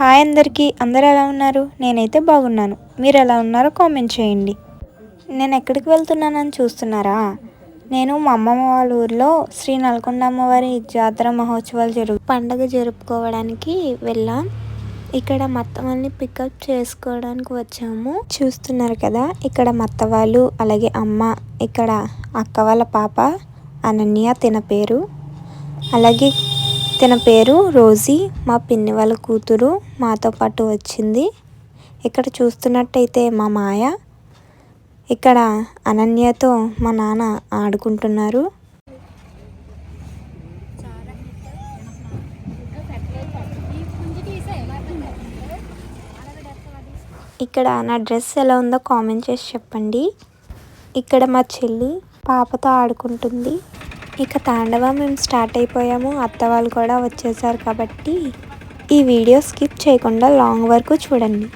Hi అందరికీ. అందరు ఎలా ఉన్నారు? నేనైతే బాగున్నాను. మీరు ఎలా ఉన్నారో కామెంట్ చేయండి. నేను ఎక్కడికి వెళ్తున్నానని చూస్తున్నారా? నేను మా అమ్మమ్మ వాళ్ళ ఊర్లో శ్రీ నల్కొండ అమ్మవారి జాతర మహోత్సవాలు జరుగు పండగ జరుపుకోవడానికి వెళ్ళాం. ఇక్కడ మత్త వాళ్ళని పికప్ చేసుకోవడానికి వచ్చాము. చూస్తున్నారు కదా ఇక్కడ మత్త వాళ్ళు అలాగే అమ్మ ఇక్కడ అక్క వాళ్ళ పాప అనన్య తిన పేరు. అలాగే తన పేరు రోజీ మా పిన్ని వాళ్ళ కూతురు మాతో పాటు వచ్చింది. ఇక్కడ చూస్తున్నట్టయితే మా మాయ ఇక్కడ అనన్యతో మా నాన్న ఆడుకుంటున్నారు. ఇక్కడ నా డ్రెస్ ఎలా ఉందో కామెంట్ చేసి చెప్పండి. ఇక్కడ మా చెల్లి పాపతో ఆడుకుంటుంది. ఇక తాండవ మేము స్టార్ట్ అయిపోయాము. అత్త వాళ్ళు కూడా వచ్చేసారు కాబట్టి ఈ వీడియో స్కిప్ చేయకుండా లాంగ్ వరకు చూడండి.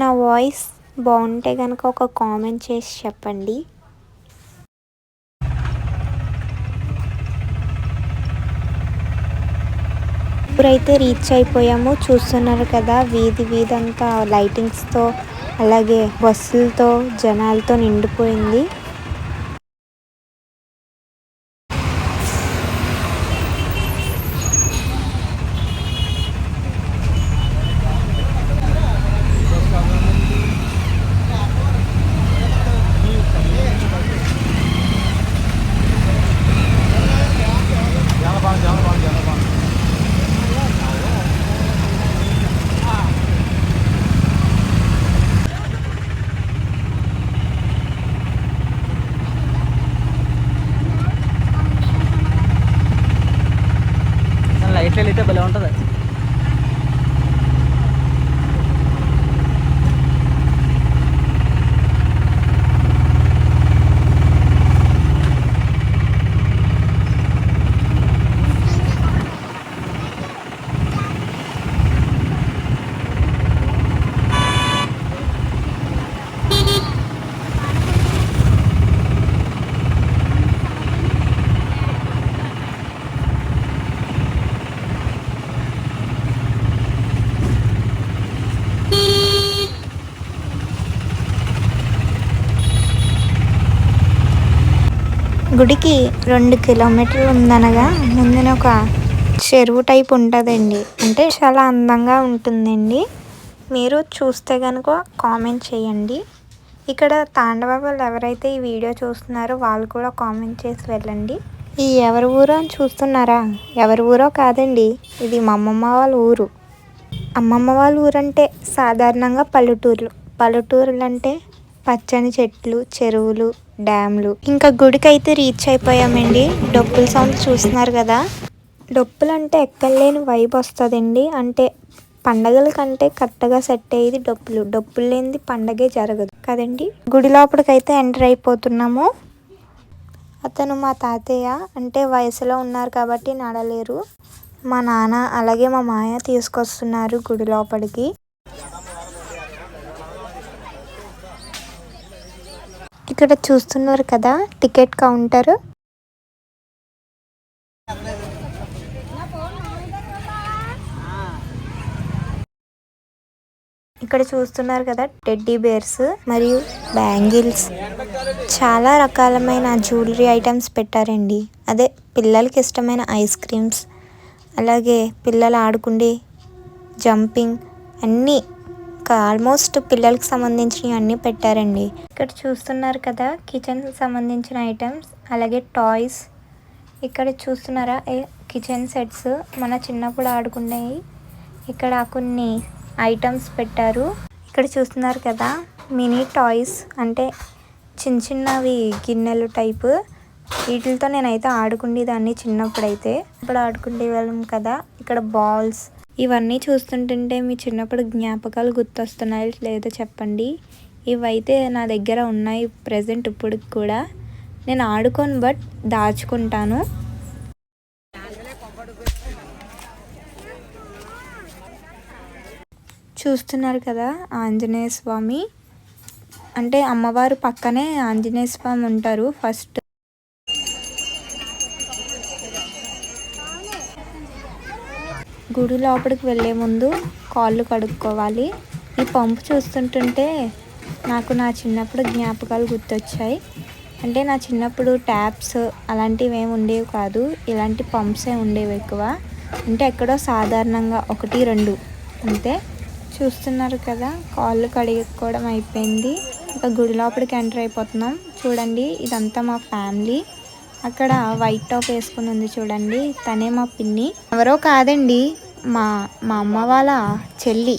నా వాయిస్ బాగుంటే కనుక ఒక కామెంట్ చేసి చెప్పండి. ఇప్పుడైతే రీచ్ అయిపోయాము. చూస్తున్నారు కదా వీధి వీధి అంతా లైటింగ్స్తో అలాగే బస్సులతో జనాలతో నిండిపోయింది జాన బాగా జాన బాగా జాన బాగా లైట్లు వెళితే భలే ఉంటుంది గుడికి రెండు కిలోమీటర్లు ఉందనగా ముందున ఒక చెరువు టైప్ ఉంటుందండి. అంటే చాలా అందంగా ఉంటుందండి. మీరు చూస్తే కనుక కామెంట్ చేయండి. ఇక్కడ తాండవ వాళ్ళు ఎవరైతే ఈ వీడియో చూస్తున్నారో వాళ్ళు కూడా కామెంట్ చేసి వెళ్ళండి. ఈ ఎవరి ఊరో అని చూస్తున్నారా? ఎవరి ఊరో కాదండి ఇది మా అమ్మమ్మ వాళ్ళ ఊరు. అమ్మమ్మ వాళ్ళ ఊరంటే సాధారణంగా పల్లెటూర్లు. పల్లెటూర్లు అంటే పచ్చని చెట్లు చెరువులు డ్యామ్లు. ఇంకా గుడికైతే రీచ్ అయిపోయామండి. డొప్పుల సౌండ్ చూస్తున్నారు కదా. డొప్పులు అంటే ఎక్కడలేని వైబ్ వస్తుందండి. అంటే పండగల కంటే కరెక్ట్గా సెట్ అయ్యేది డొప్పులు. డొప్పులు లేనిది పండగే జరగదు. కదండి. గుడి లోపలికైతే ఎంటర్ అయిపోతున్నాము. అతను మా తాతయ్య అంటే వయసులో ఉన్నారు కాబట్టి నడలేరు. మా నాన్న అలాగే మా మాయ తీసుకొస్తున్నారు గుడి లోపలికి. ఇక్కడ చూస్తున్నారు కదా టికెట్ కౌంటర్. ఇక్కడ చూస్తున్నారు కదా టెడ్డీ బేర్స్ మరియు బ్యాంగిల్స్. చాలా రకాలమైన జ్యువెలరీ ఐటమ్స్ పెట్టారండి. అదే పిల్లలకి ఇష్టమైన ఐస్ క్రీమ్స్. అలాగే పిల్లలు ఆడుకుండే జంపింగ్ అన్నీ ఆల్మోస్ట్ పిల్లలకి సంబంధించినవి అన్నీ పెట్టారండి. ఇక్కడ చూస్తున్నారు కదా కిచెన్ సంబంధించిన ఐటమ్స్ అలాగే టాయ్స్ ఇక్కడ చూస్తున్నారా కిచెన్ సెట్స్ మన చిన్నప్పుడు ఆడుకునేవి. ఇక్కడ కొన్ని ఐటమ్స్ పెట్టారు. ఇక్కడ చూస్తున్నారు కదా మినీ టాయ్స్ అంటే చిన్న చిన్నవి గిన్నెలు టైపు వీటితో నేనైతే ఆడుకునేదాన్ని చిన్నప్పుడైతే. ఇప్పుడు ఆడుకునే వాళ్ళం కదా ఇక్కడ బాల్స్ ఇవన్నీ చూస్తుంటుంటే మీ చిన్నప్పుడు జ్ఞాపకాలు గుర్తొస్తున్నాయి లేదో చెప్పండి. ఇవైతే నా దగ్గర ఉన్నాయి ప్రజెంట్ ఇప్పుడు కూడా. నేను ఆడుకోను బట్ దాచుకుంటాను. చూస్తున్నారు కదా ఆంజనేయ స్వామి. అంటే అమ్మవారు పక్కనే ఆంజనేయ స్వామి ఉంటారు ఫస్ట్. గుడి లోపలికి వెళ్ళే ముందు కాళ్ళు కడుక్కోవాలి. ఈ పంపు చూస్తుంటుంటే నాకు నా చిన్నప్పుడు జ్ఞాపకాలు గుర్తొచ్చాయి. అంటే నా చిన్నప్పుడు ట్యాప్స్ అలాంటివి ఏమి ఉండేవి కాదు. ఇలాంటి పంప్సే ఉండేవి ఎక్కువ. అంటే ఎక్కడో సాధారణంగా ఒకటి రెండు అంతే. చూస్తున్నారు కదా కాళ్ళు కడుక్కోవడం అయిపోయింది. ఒక గుడి లోపలికి ఎంటర్ అయిపోతున్నాం. చూడండి ఇదంతా మా ఫ్యామిలీ. అక్కడ వైట్ టాప్ వేసుకుని ఉంది చూడండి తనే మా పిన్ని. ఎవరో కాదండి మా మా అమ్మ వాళ్ళ చెల్లి.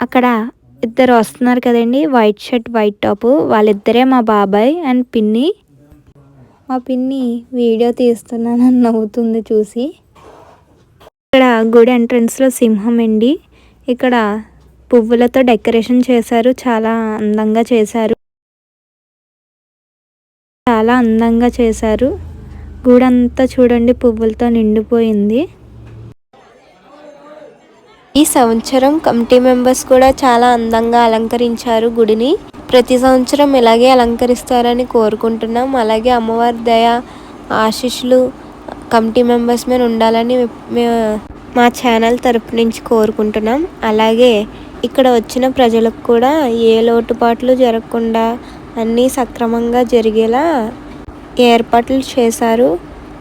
అక్కడ ఇద్దరు వస్తున్నారు కదండి వైట్ షర్ట్ వైట్ టాప్. వాళ్ళిద్దరే మా బాబాయ్ అండ్ పిన్ని. మా పిన్ని వీడియో తీస్తున్నానని నవ్వుతుంది చూసి. ఇక్కడ గుడి ఎంట్రన్స్లో సింహం అండి. ఇక్కడ పువ్వులతో డెకరేషన్ చేశారు. చాలా అందంగా చేశారు. చాలా అందంగా చేశారు. గుడి అంతా చూడండి పువ్వులతో నిండిపోయింది. ఈ సంవత్సరం కమిటీ మెంబర్స్ కూడా చాలా అందంగా అలంకరించారు గుడిని. ప్రతి సంవత్సరం ఇలాగే అలంకరిస్తారని కోరుకుంటున్నాం. అలాగే అమ్మవారి దయ ఆశీస్సులు కమిటీ మెంబర్స్ మీద ఉండాలని మా ఛానల్ తరపు నుంచి కోరుకుంటున్నాం. అలాగే ఇక్కడ వచ్చిన ప్రజలకు కూడా ఏ లోటుపాట్లు జరగకుండా అన్నీ సక్రమంగా జరిగేలా ఏర్పాట్లు చేశారు.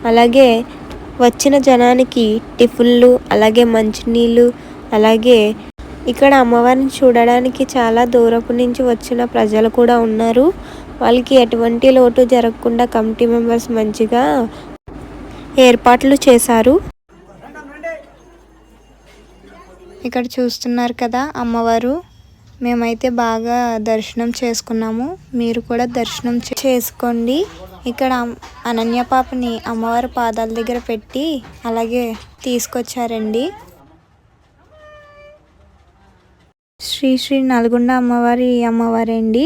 అలాగే వచ్చిన జనానికి టిఫిన్లు అలాగే మంచినీళ్ళు అలాగే ఇక్కడ అమ్మవారిని చూడడానికి చాలా దూరపు నుంచి వచ్చిన ప్రజలు కూడా ఉన్నారు. వాళ్ళకి ఎటువంటి లోటు జరగకుండా కమిటీ మెంబర్స్ మంచిగా ఏర్పాట్లు చేశారు. ఇక్కడ చూస్తున్నారు కదా అమ్మవారు. మేమైతే బాగా దర్శనం చేసుకున్నాము. మీరు కూడా దర్శనం చేసుకోండి. ఇక్కడ అనన్య పాపని అమ్మవారి పాదాల దగ్గర పెట్టి అలాగే తీసుకొచ్చారండి. శ్రీ శ్రీ నల్గొండ అమ్మవారి అమ్మవారండి. అండి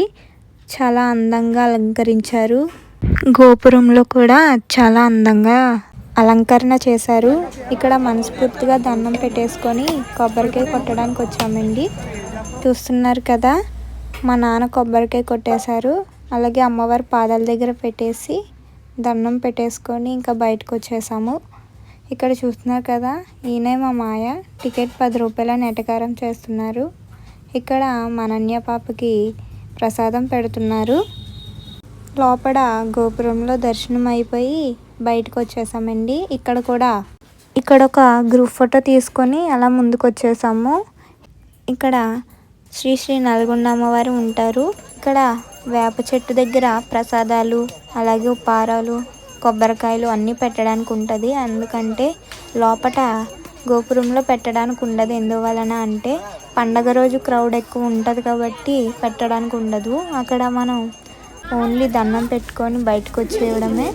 చాలా అందంగా అలంకరించారు. గోపురంలో కూడా చాలా అందంగా అలంకరణ చేశారు. ఇక్కడ మనస్ఫూర్తిగా దండం పెట్టేసుకొని కొబ్బరికాయ కొట్టడానికి వచ్చామండి. చూస్తున్నారు కదా మా నాన్న కొబ్బరికాయ కొట్టేశారు. అలాగే అమ్మవారి పాదాల దగ్గర పెట్టేసి దండం పెట్టేసుకొని ఇంకా బయటకు వచ్చేసాము. ఇక్కడ చూస్తున్నారు కదా ఈయనే మా మాయ. టికెట్ పది రూపాయలని ఎటకారం చేస్తున్నారు. ఇక్కడ మనన్య పాపకి ప్రసాదం పెడుతున్నారు. లోపల గోపురంలో దర్శనం అయిపోయి బయటకు వచ్చేసామండి ఇక్కడ కూడా ఇక్కడ ఒక గ్రూప్ ఫోటో తీసుకొని అలా ముందుకు వచ్చేసాము ఇక్కడ శ్రీ శ్రీ నల్గొండ అమ్మవారు ఉంటారు. ఇక్కడ వేప చెట్టు దగ్గర ప్రసాదాలు అలాగే ఉపారాలు కొబ్బరికాయలు అన్నీ పెట్టడానికి ఉంటుంది. ఎందుకంటే లోపట గోపురంలో పెట్టడానికి ఉండదు. ఎందువలన అంటే పండగ రోజు క్రౌడ్ ఎక్కువ ఉంటుంది కాబట్టి పెట్టడానికి ఉండదు. అక్కడ మనం ఓన్లీ దండం పెట్టుకొని బయటకు వచ్చేయడమే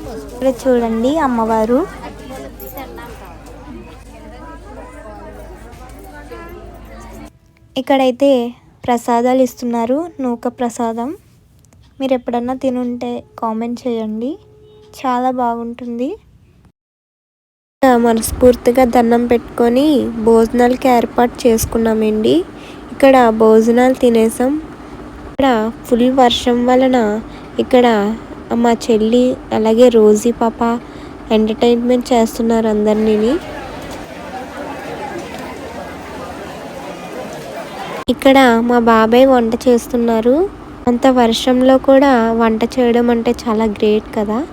ఇక్కడ చూడండి అమ్మవారు. ఇక్కడైతే ప్రసాదాలు ఇస్తున్నారు నూక ప్రసాదం. మీరు ఎప్పుడన్నా తినుంటే కామెంట్ చేయండి. చాలా బాగుంటుంది. మనస్ఫూర్తిగా దండం పెట్టుకొని భోజనాలకి ఏర్పాటు చేసుకున్నామండి. ఇక్కడ భోజనాలు తినేసాం. ఇక్కడ ఫుల్ వర్షం వలన ఇక్కడ మా చెల్లి అలాగే రోజీ పాప ఎంటర్టైన్మెంట్ చేస్తున్నారు అందరినీ. ఇక్కడ మా బాబాయ్ వంట చేస్తున్నారు. అంత వర్షంలో కూడా వంట చేయడం అంటే చాలా గ్రేట్ కదా.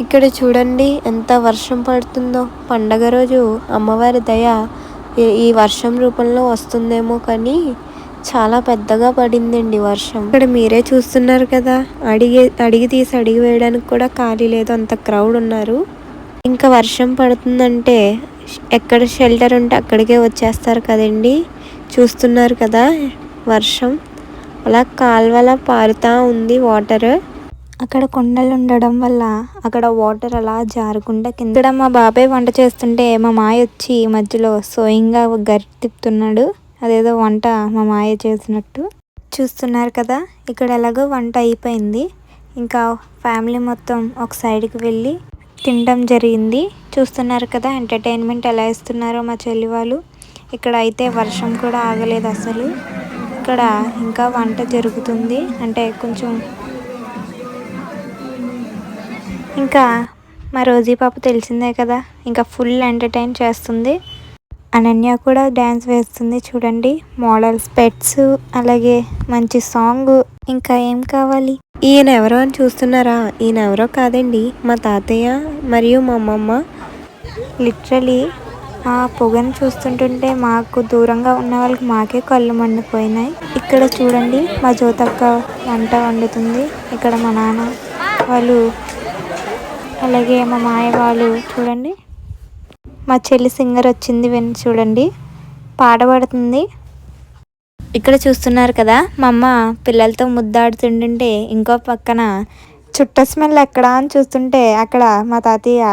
ఇక్కడ చూడండి ఎంత వర్షం పడుతుందో. పండగ రోజు అమ్మవారి దయ ఈ- ఈ వర్షం రూపంలో వస్తుందేమో కానీ చాలా పెద్దగా పడిందండి వర్షం. ఇక్కడ మీరే చూస్తున్నారు కదా అడిగి అడిగి తీసి అడిగి వేయడానికి కూడా ఖాళీ లేదు అంత క్రౌడ్ ఉన్నారు. ఇంకా వర్షం పడుతుందంటే ఎక్కడ షెల్టర్ ఉంటే అక్కడికే వచ్చేస్తారు కదండి. చూస్తున్నారు కదా వర్షం. అలా కాల్వల పారుతా ఉంది వాటర్. అక్కడ కొండలు ఉండడం వల్ల అక్కడ వాటర్ అలా జారుకుంటా కింద ఇక్కడ మా బాబాయ్ వంట చేస్తుంటే మా మాయ వచ్చి మధ్యలో సోయింగ్గా గరి తిప్పుతున్నాడు. అదేదో వంట మా మాయ చేసినట్టు. చూస్తున్నారు కదా ఇక్కడ ఎలాగో వంట అయిపోయింది. ఇంకా ఫ్యామిలీ మొత్తం ఒక సైడ్కి వెళ్ళి తినడం జరిగింది. చూస్తున్నారు కదా ఎంటర్టైన్మెంట్ ఎలా ఇస్తున్నారో మా చెల్లి వాళ్ళు. ఇక్కడ అయితే వర్షం కూడా ఆగలేదు అసలు. ఇక్కడ ఇంకా వంట జరుగుతుంది. అంటే కొంచెం ఇంకా మా రోజీ పాప తెలిసిందే కదా ఇంకా ఫుల్ ఎంటర్టైన్ చేస్తుంది. అనన్య కూడా డ్యాన్స్ వేస్తుంది చూడండి. మోడల్స్ పెట్స్ అలాగే మంచి సాంగ్. ఇంకా ఏం కావాలి? ఈయన ఎవరో అని చూస్తున్నారా? ఈయన ఎవరో కాదండి. మా తాతయ్య మరియు మా అమ్మమ్మ. లిటరలీ ఆ పొగను చూస్తుంటుంటే మాకు దూరంగా ఉన్న వాళ్ళకి మాకే కళ్ళు మండిపోయినాయి. ఇక్కడ చూడండి మా జ్యోతక్క వంట వండుతుంది. ఇక్కడ మా నాన్న వాళ్ళు అలాగే మా మాయ వాళ్ళు చూడండి. మా చెల్లి సింగర్ వచ్చింది విని చూడండి. పాట పాడుతుంది. ఇక్కడ చూస్తున్నారు కదా మా అమ్మ పిల్లలతో ముద్దాడుతుంటుంటే ఇంకో పక్కన చుట్ట స్మెల్ ఎక్కడా అని చూస్తుంటే అక్కడ మా తాతయ్య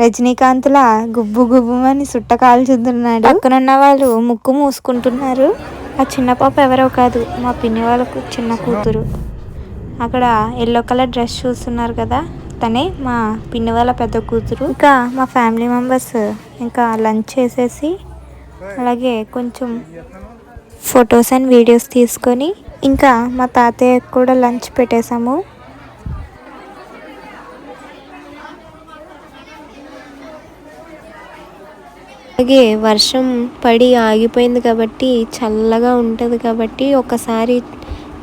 రజనీకాంత్లా గుబ్బు గుబ్బు అని సుట్ట కాల్చుతున్నాడు. పక్కనున్న వాళ్ళు ముక్కు మూసుకుంటున్నారు. ఆ చిన్న పాప ఎవరో కాదు మా పిన్ని వాళ్ళకు చిన్న కూతురు. అక్కడ ఎల్లో కలర్ డ్రెస్ చూస్తున్నారు కదా. తనే మా పిన్ని వాళ్ళ పెద్ద కూతురు. ఇంకా మా ఫ్యామిలీ మెంబర్స్ ఇంకా లంచ్ చేసేసి అలాగే కొంచెం ఫొటోస్ అండ్ వీడియోస్ తీసుకొని ఇంకా మా తాతయ్యకి కూడా లంచ్ పెట్టేశాము. అలాగే వర్షం పడి ఆగిపోయింది కాబట్టి చల్లగా ఉంటుంది కాబట్టి ఒకసారి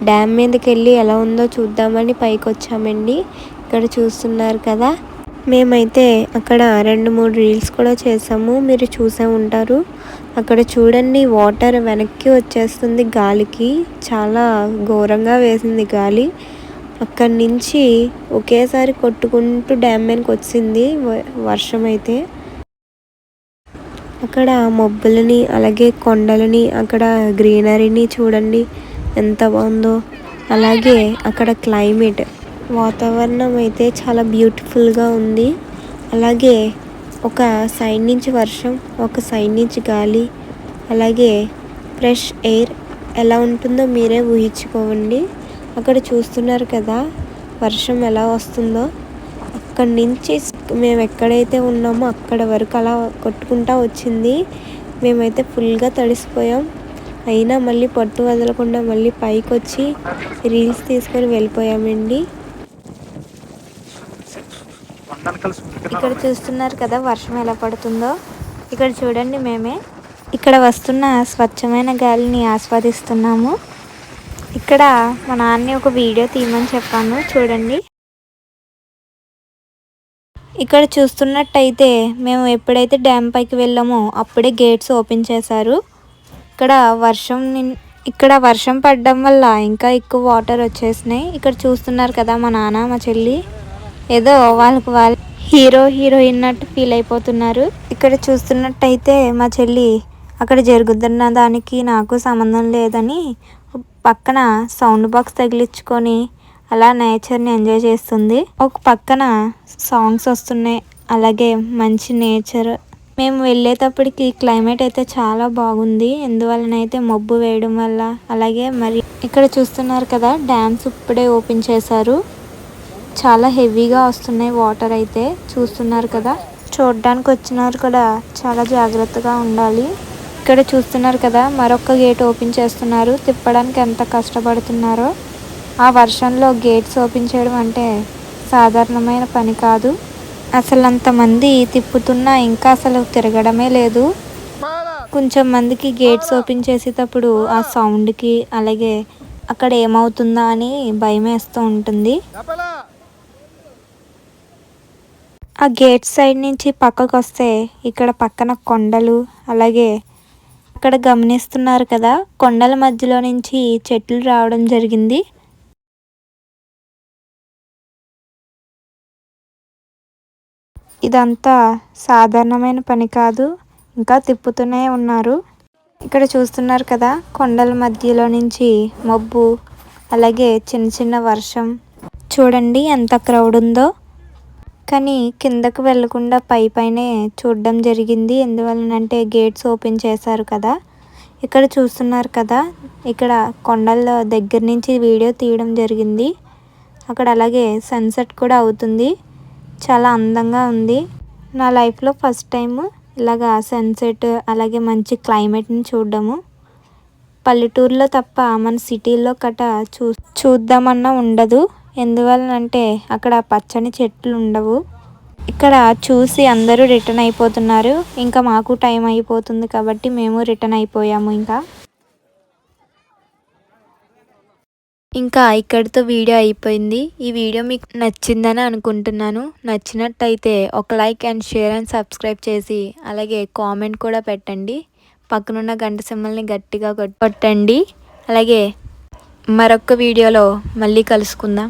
డ్యామ్ మీదకి వెళ్ళి ఎలా ఉందో చూద్దామని పైకి వచ్చామండి ఇక్కడ చూస్తున్నారు కదా. మేమైతే అక్కడ రెండు మూడు రీల్స్ కూడా చేసాము. మీరు చూసే ఉంటారు. అక్కడ చూడండి వాటర్ వెనక్కి వచ్చేస్తుంది గాలికి. చాలా ఘోరంగా వేసింది గాలి. అక్కడి నుంచి ఒకేసారి కొట్టుకుంటూ డ్యామ్ మీదకి వచ్చింది వ- వర్షం అయితే. అక్కడ మబ్బులని అలాగే కొండలని అక్కడ గ్రీనరీని చూడండి ఎంత బాగుందో. అలాగే అక్కడ క్లైమేట్. వాతావరణం అయితే చాలా బ్యూటిఫుల్గా ఉంది. అలాగే ఒక సైడ్ నుంచి వర్షం ఒక సైడ్ నుంచి గాలి అలాగే ఫ్రెష్ ఎయిర్ ఎలా ఉంటుందో మీరే ఊహించుకోవండి అక్కడ చూస్తున్నారు కదా వర్షం ఎలా వస్తుందో. అక్కడి నుంచి మేము ఎక్కడైతే ఉన్నామో అక్కడ వరకు అలా కొట్టుకుంటా వచ్చింది. మేమైతే ఫుల్గా తడిసిపోయాం. అయినా మళ్ళీ పట్టు వదలకుండా మళ్ళీ పైకి వచ్చి రీల్స్ తీసుకొని వెళ్ళిపోయామండి. ఇక్కడ చూస్తున్నారు కదా వర్షం ఎలా పడుతుందో. ఇక్కడ చూడండి మేమే. ఇక్కడ వస్తున్న స్వచ్ఛమైన గాలిని ఆస్వాదిస్తున్నాము. ఇక్కడ మా నాన్నని ఒక వీడియో తీయమని చెప్పాను చూడండి. ఇక్కడ చూస్తున్నట్టయితే మేము ఎప్పుడైతే డ్యామ్ పైకి వెళ్ళామో అప్పుడే గేట్స్ ఓపెన్ చేశారు. ఇక్కడ వర్షం ఇక్కడ వర్షం పడడం వల్ల ఇంకా ఎక్కువ వాటర్ వచ్చేసినాయి. ఇక్కడ చూస్తున్నారు కదా మా నాన్న మా చెల్లి. ఏదో వాళ్ళకి వాళ్ళ హీరో హీరోయిన్ అన్నట్టు ఫీల్ అయిపోతున్నారు. ఇక్కడ చూస్తున్నట్టయితే మా చెల్లి అక్కడ జరుగుతున్న దానికి నాకు సంబంధం లేదని పక్కన సౌండ్ బాక్స్ తగిలించుకొని అలా నేచర్ని ఎంజాయ్ చేస్తుంది. ఒక పక్కన సాంగ్స్ వస్తున్నాయి. అలాగే మంచి నేచర్. మేము వెళ్ళేటప్పటికి క్లైమేట్ అయితే చాలా బాగుంది. ఎందువలనైతే మబ్బు వేయడం వల్ల. అలాగే మరి ఇక్కడ చూస్తున్నారు కదా డ్యామ్స్ ఇప్పుడే ఓపెన్ చేశారు. చాలా హెవీగా వస్తున్నాయి వాటర్ అయితే. చూస్తున్నారు కదా? చూడడానికి వచ్చినారు కూడా చాలా జాగ్రత్తగా ఉండాలి. ఇక్కడ చూస్తున్నారు కదా మరొక గేట్ ఓపెన్ చేస్తున్నారు. తిప్పడానికి ఎంత కష్టపడుతున్నారో. ఆ వర్షంలో గేట్స్ ఓపెన్ చేయడం అంటే సాధారణమైన పని కాదు. అసలు అంతమంది తిప్పుతున్నా ఇంకా అసలు తిరగడమే లేదు. కొంచెం మందికి గేట్స్ ఓపెన్ చేసేటప్పుడు ఆ సౌండ్కి అలాగే అక్కడ ఏమవుతుందా అని భయం వేస్తూ ఉంటుంది. ఆ గేట్ సైడ్ నుంచి పక్కకు వస్తే ఇక్కడ పక్కన కొండలు అలాగే అక్కడ గమనిస్తున్నారు కదా కొండల మధ్యలో నుంచి చెట్లు రావడం జరిగింది. ఇదంతా సాధారణమైన పని కాదు ఇంకా తిప్పుతూనే ఉన్నారు. ఇక్కడ చూస్తున్నారు కదా కొండల మధ్యలో నుంచి మబ్బు అలాగే చిన్న చిన్న వర్షం. చూడండి ఎంత క్రౌడ్ ఉందో. కానీ కిందకు వెళ్ళకుండా పై పైనే చూడడం జరిగింది. ఎందువలనంటే గేట్స్ ఓపెన్ చేశారు కదా. ఇక్కడ చూస్తున్నారు కదా ఇక్కడ కొండల దగ్గర నుంచి వీడియో తీయడం జరిగింది. అక్కడ అలాగే సన్సెట్ కూడా అవుతుంది. చాలా అందంగా ఉంది. నా లైఫ్లో ఫస్ట్ టైం ఇలాగా సన్సెట్ అలాగే మంచి క్లైమేట్ని చూడడము. పల్లెటూరులో తప్ప మన సిటీల్లో కట చూ చూద్దామన్నా ఉండదు. ఎందువలనంటే అక్కడ పచ్చని చెట్లు ఉండవు ఇక్కడ చూసి అందరూ రిటర్న్ అయిపోతున్నారు. ఇంకా మాకు టైం అయిపోతుంది కాబట్టి మేము రిటర్న్ అయిపోయాము ఇంకా. ఇంకా ఇక్కడితో వీడియో అయిపోయింది. ఈ వీడియో మీకు నచ్చిందని అనుకుంటున్నాను. నచ్చినట్టయితే ఒక like and share and subscribe చేసి అలాగే కామెంట్ కూడా పెట్టండి. పక్కనున్న గంట సిమ్మల్ని గట్టిగా కొట్టండి. అలాగే మరొక వీడియోలో మళ్ళీ కలుసుకుందాం.